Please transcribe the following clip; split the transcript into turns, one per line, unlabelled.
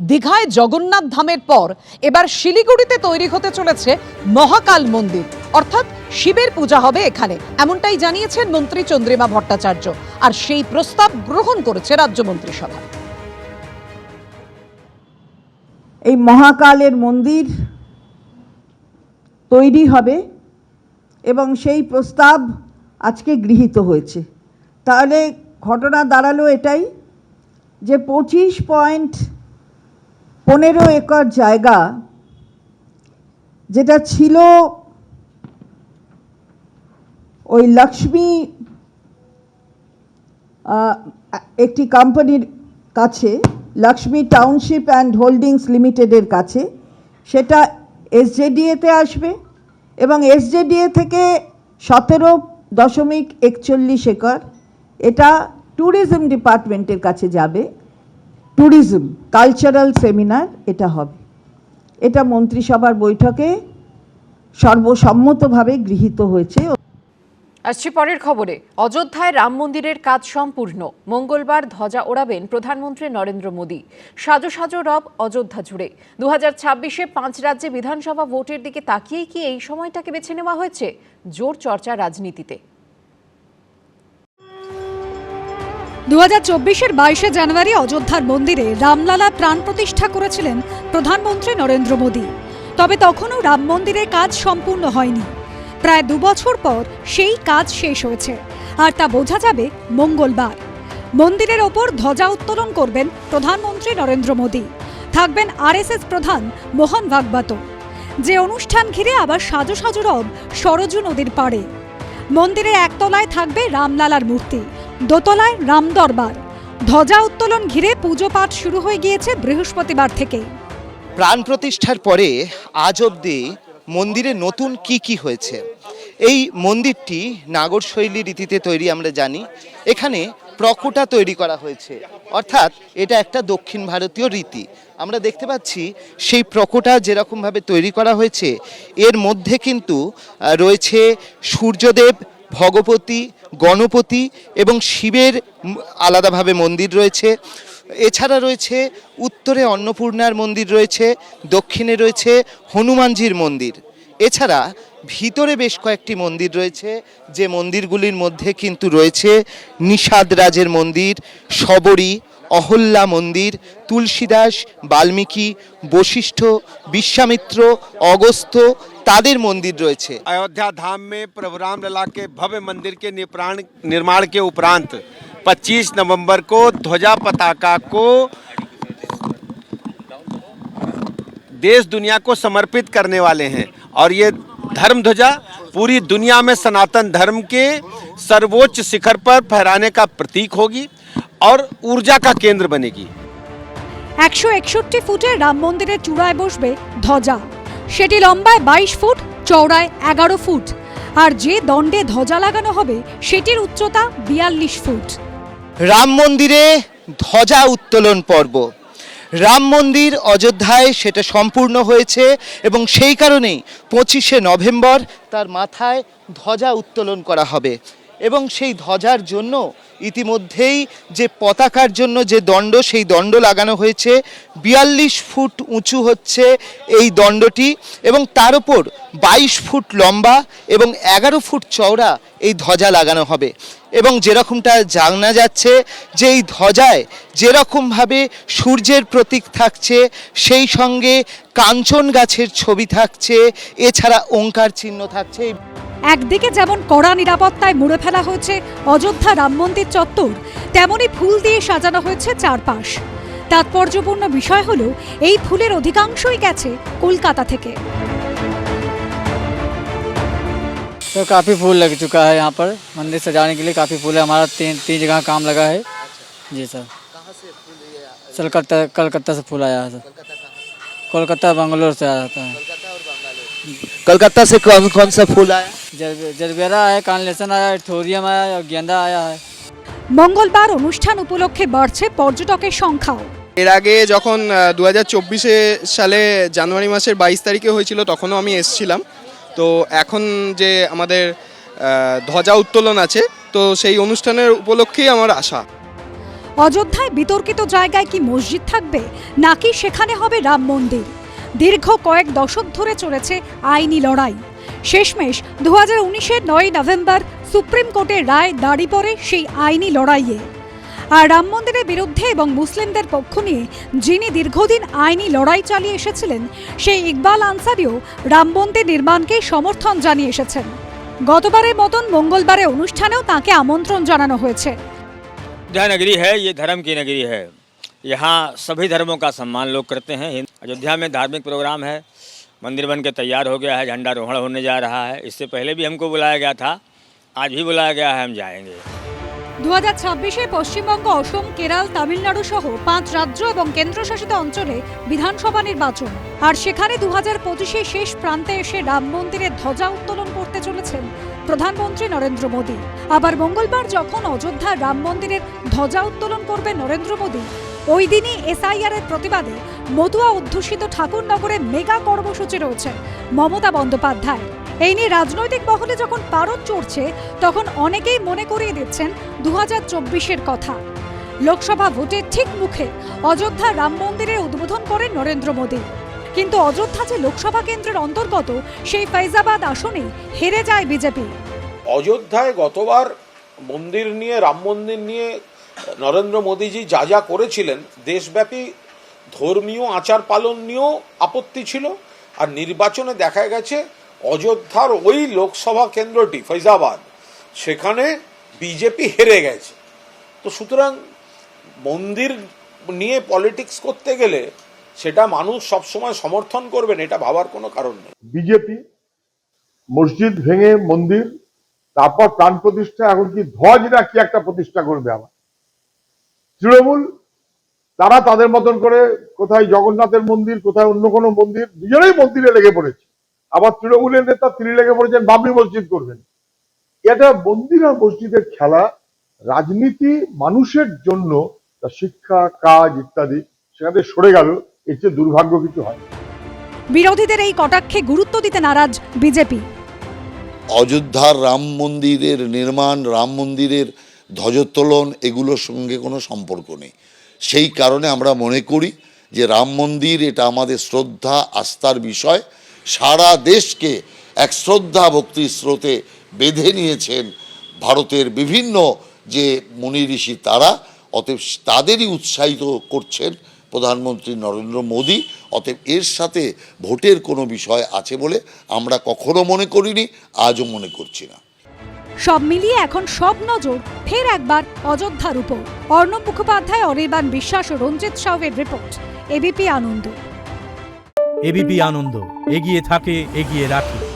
দীঘায় জগন্নাথ ধামের পর এবার শিলিগুড়িতে তৈরি হতে চলেছে মহাকাল মন্দির। অর্থাৎ শিবের পূজা হবে এখানে, এমনটাই জানিয়েছেন মন্ত্রী চন্দ্রিমা ভট্টাচার্য। আর সেই প্রস্তাব গ্রহণ করেছে রাজ্য মন্ত্রিসভা।
এই মহাকালের মন্দির তৈরি হবে এবং সেই প্রস্তাব আজকে গৃহীত হয়েছে। তাহলে ঘটনা দাঁড়াল এটাই যে পঁচিশ পয়েন্ট পনেরো একর জায়গা যেটা ছিল ওই লক্ষ্মী একটি কোম্পানির কাছে, লক্ষ্মী টাউনশিপ অ্যান্ড হোল্ডিংস লিমিটেডের কাছে। সেটা এসজেডিএতে আসবে এবং এসজেডিএ থেকে সতেরো দশমিক একচল্লিশ একর। এটা ট্যুরিজম ডিপার্টমেন্টের কাছে যাবে। ট্যুরিজম কালচারাল সেমিনার এটা হবে। এটা মন্ত্রিসভার বৈঠকে সর্বসম্মতভাবে গৃহীত হয়েছে।
আসছি পরের খবরে। অযোধ্যায় রাম মন্দিরের কাজ সম্পূর্ণ। মঙ্গলবার ধ্বজা ওড়াবেন প্রধানমন্ত্রী নরেন্দ্র মোদী। সাজো সাজো রব অযোধ্যা জুড়ে। দু হাজার ছাব্বিশে পাঁচ রাজ্যে বিধানসভা ভোটের দিকে তাকিয়েই কি এই সময়টাকে বেছে নেওয়া হয়েছে? জোর চর্চা রাজনীতিতে।
দু হাজার চব্বিশের বাইশে জানুয়ারি অযোধ্যার মন্দিরে রামলালা প্রাণ প্রতিষ্ঠা করেছিলেন প্রধানমন্ত্রী নরেন্দ্র মোদী। তবে তখনও রাম মন্দিরের কাজ সম্পূর্ণ হয়নি। প্রায় দুবছর পর সেই কাজ শেষ হয়েছে। আর তা বোঝা যাবে মঙ্গলবার। মন্দিরের ওপর ধ্বজা উত্তোলন করবেন প্রধানমন্ত্রী নরেন্দ্র মোদী। থাকবেন আরএসএস প্রধান মোহন ভাগবত যে অনুষ্ঠান ঘিরে আবার সাজো সাজো রব সরজু নদীর পাড়ে। মন্দিরের একতলায় থাকবে রামলালার মূর্তি। দোতলায় রাম দরবার। ধ্বজা উত্তোলন ঘিরে পুজো পাঠ শুরু হয়ে গিয়েছে বৃহস্পতিবার থেকে
প্রাণ প্রতিষ্ঠার পরে আজ অবধি মন্দিরে নতুন কি কি হয়েছে? এই মন্দিরটি নাগর শৈলী রীতিতে তৈরি আমরা জানি। এখানে প্রকোটা তৈরি করা হয়েছে। অর্থাৎ এটা একটা দক্ষিণ ভারতীয় রীতি। আমরা দেখতে পাচ্ছি সেই প্রকোটা যেরকমভাবে তৈরি করা হয়েছে, এর মধ্যে কিন্তু রয়েছে সূর্যদেব ভগবতী গণপতি এবং শিবের আলাদাভাবে মন্দির রয়েছে। এছাড়া রয়েছে উত্তরে অন্নপূর্ণার মন্দির রয়েছে, দক্ষিণে রয়েছে হনুমানজির মন্দির। এছাড়া ভিতরে বেশ কয়েকটি মন্দির রয়েছে, যে মন্দিরগুলির মধ্যে কিন্তু রয়েছে নিষাদ রাজের মন্দির, শবরী, অহল্যা মন্দির, তুলসীদাস, বাল্মীকি, বশিষ্ঠ, বিশ্বামিত্র অগস্ত্য তাদের মন্দির রয়েছে
अयोध्या धाम में प्रभु राम लला के भव्य मंदिर के निर्माण निर्माण के उपरांत 25 नवंबर को ध्वजा पताका को देश दुनिया को समर्पित करने वाले हैं और ये धर्म ध्वजा पूरी दुनिया में सनातन धर्म के सर्वोच्च शिखर पर फहराने का प्रतीक होगी और ऊर्जा का केंद्र बनेगी
একশো একষট্টি ফুটের রাম মন্দিরের চূড়ায় বসবে ধ্বজা সেটি লম্বায় বাইশ ফুট, চওড়ায় এগারো ফুট। আর যে দণ্ডে ধ্বজা লাগানো হবে, সেটির উচ্চতা বিয়াল্লিশ ফুট।
রাম মন্দিরে ধ্বজা উত্তোলন পর্ব। রাম মন্দির অযোধ্যায় সেটা সম্পূর্ণ হয়েছে এবং সেই কারণেই পঁচিশে নভেম্বর তার মাথায় ধ্বজা উত্তোলন করা হবে। এবং সেই ধ্বজার জন্য ইতিমধ্যেই যে পতাকার জন্য যে দণ্ড, সেই দণ্ড লাগানো হয়েছে। বিয়াল্লিশ ফুট উঁচু হচ্ছে এই দণ্ডটি এবং তার উপর বাইশ ফুট লম্বা এবং এগারো ফুট চওড়া এই ধ্বজা লাগানো হবে। এবং যেরকমটা জানা যাচ্ছে যে এই ধ্বজায় যেরকমভাবে সূর্যের প্রতীক থাকছে, সেই সঙ্গে কাঞ্চন গাছের ছবি থাকছে, এছাড়া ওঙ্কার চিহ্ন থাকছে।
একদিকে যেমন কড়া নিরাপত্তায় মুড়ে ফেলা হয়েছে অযোধ্যা রাম মন্দির চত্বর তেমনই ফুল দিয়ে সাজানো হয়েছে চারপাশ তাৎপর্যপূর্ণ বিষয় হলো এই ফুলের অধিকাংশই গেছে কলকাতা থেকে
तो काफ़ी फूल लग चुका है यहाँ पर मंदिर सजाने के लिए काफ़ी फूल है हमारा तीन तीन जगह काम लगा है जी सर कलकत्ता कलकत्ता से फूल आया है सर कोलकाता बंगलोर से आया था
कलकत्ता से कौन कौन सा फूल आया
जर जरबेरा है कानलेसन आया है थोरियम आया और गेंदा आया है
মঙ্গলবার অনুষ্ঠান উপলক্ষে বাড়ছে পর্যটকের সংখ্যাও
এর আগে যখন দু হাজার চব্বিশে সালে জানুয়ারি মাসের বাইশ তারিখে হয়েছিল তখনও আমি এসছিলাম তো এখন যে আমাদের আহ, ধ্বজা উত্তোলন আছে তো সেই অনুষ্ঠানের উপলক্ষেই আমার আশা
অযোধ্যায় বিতর্কিত জায়গায় কি মসজিদ থাকবে নাকি সেখানে হবে রাম মন্দির দীর্ঘ কয়েক দশক ধরে চলেছে আইনি লড়াই শেষমেশ দু হাজার উনিশের নয় নভেম্বর সুপ্রিম কোর্টের রায় দাঁড়ি পড়ে সেই আইনি লড়াইয়ে আর রাম মন্দিরের বিরুদ্ধে এবং মুসলিমদের পক্ষ নিয়ে যিনি দীর্ঘদিন আইনি লড়াই চালিয়ে এসেছিলেন সেই ইকবাল আনসারিও রাম মন্দির নির্মাণকে সমর্থন জানিয়ে এসেছেন গতবারের মতন মঙ্গলবারে অনুষ্ঠানেও তাকে আমন্ত্রণ জানানো হয়েছে
अयोध्या नगरी है ये धर्म की नगरी है यहाँ सभी धर्मों का सम्मान लोग करते हैं हिंद- अयोध्या में धार्मिक प्रोग्राम है मंदिर बन के तैयार हो गया है झंडारोहण होने जा रहा है इससे पहले भी हमको बुलाया गया था आज भी बुलाया गया है हम जाएंगे
দু হাজার ছাব্বিশে পশ্চিমবঙ্গ অসম কেরল তামিলনাড়ু সহ পাঁচ রাজ্য এবং কেন্দ্রশাসিত অঞ্চলে বিধানসভা নির্বাচন আর সেখানে দু হাজার পঁচিশে শেষ প্রান্তে এসে রাম মন্দিরের ধ্বজা উত্তোলন করতে চলেছেন প্রধানমন্ত্রী নরেন্দ্র মোদী আবার মঙ্গলবার যখন অযোধ্যার রাম মন্দিরের ধ্বজা উত্তোলন করবে নরেন্দ্র মোদী ওই দিনই এসআইআর এর প্রতিবাদে মতুয়া অধ্যুষিত ঠাকুরনগরে মেগা কর্মসূচি রয়েছে, মমতা বন্দ্যোপাধ্যায়। এই নিয়ে রাজনৈতিক মহলে যখন পারদ চড়ছে, তখন অনেকেই মনে করিয়ে দিচ্ছেন দু হাজার কথা। লোকসভা ভোটের ঠিক মুখে অযোধ্যা রাম মন্দিরের উদ্বোধন করেন নরেন্দ্র মোদী। কিন্তু অযোধ্যা যে লোকসভা কেন্দ্রের অন্তর্গত, সেই ফৈজাবাদ আসনে হেরে যায় বিজেপি।
অযোধ্যায় গতবার মন্দির নিয়ে, রাম মন্দির নিয়ে নরেন্দ্র মোদীজি যা যা করেছিলেন, দেশব্যাপী ধর্মীয় আচার পালন নিয়েও আপত্তি ছিল, আর নির্বাচনে দেখা গেছে অযোধ্যার ওই লোকসভা কেন্দ্রটি, ফৈজাবাদ, সেখানে বিজেপি হেরে গেছে। তো সুতরাং মন্দির নিয়ে পলিটিক্স করতে গেলে সেটা মানুষ সবসময় সমর্থন করবেন, এটা ভাবার কোনো কারণ নেই।
বিজেপি, মসজিদ ভেঙে মন্দির, তারপর প্রাণ প্রতিষ্ঠা এখন কি ধ্বজ না কি একটা প্রতিষ্ঠা করবে আবার। তৃণমূল তারা তাদের মতন করে কোথায় জগন্নাথের মন্দির কোথায় অন্য কোনো মন্দির দুজনেই মন্দিরে লেগে পড়েছে। আবার তৃণমূলের নেতা তিনি লেগে পড়েছেন বাবরি মসজিদ করবেন। এটা মন্দির আর মসজিদের খেলা রাজনীতি মানুষের জন্য তার শিক্ষা কাজ ইত্যাদি সেখানে সরে গেল এর চেয়ে দুর্ভাগ্য কিছু হয়
বিরোধীদের এই কটাক্ষে গুরুত্ব দিতে নারাজ বিজেপি।
অযোধ্যার রাম মন্দিরের নির্মাণ রাম মন্দিরের ধ্বজোত্তোলন, এগুলোর সঙ্গে কোনো সম্পর্ক নেই। সেই কারণে আমরা মনে করি যে রাম মন্দির এটা আমাদের শ্রদ্ধা, আস্থার বিষয়। সারা দেশকে এক শ্রদ্ধা ভক্তির স্রোতে বেঁধে নিয়েছেন ভারতের বিভিন্ন যে মুনি ঋষি তারা, অতএব তাদেরই উৎসাহিত করছেন প্রধানমন্ত্রী নরেন্দ্র মোদী। অতএব এর সাথে ভোটের কোনো বিষয় আছে বলে আমরা কখনো মনে করিনি, আজও মনে করছি না।
সব মিলিয়ে এখন সব নজর ফের একবার অযোধ্যার উপর। অর্ণব মুখোপাধ্যায় অনির্বাণ বিশ্বাস ও Ranjit সাউয়ের report. ABP Ananda.
ABP Ananda. এগিয়ে থাকে, এগিয়ে রাখে।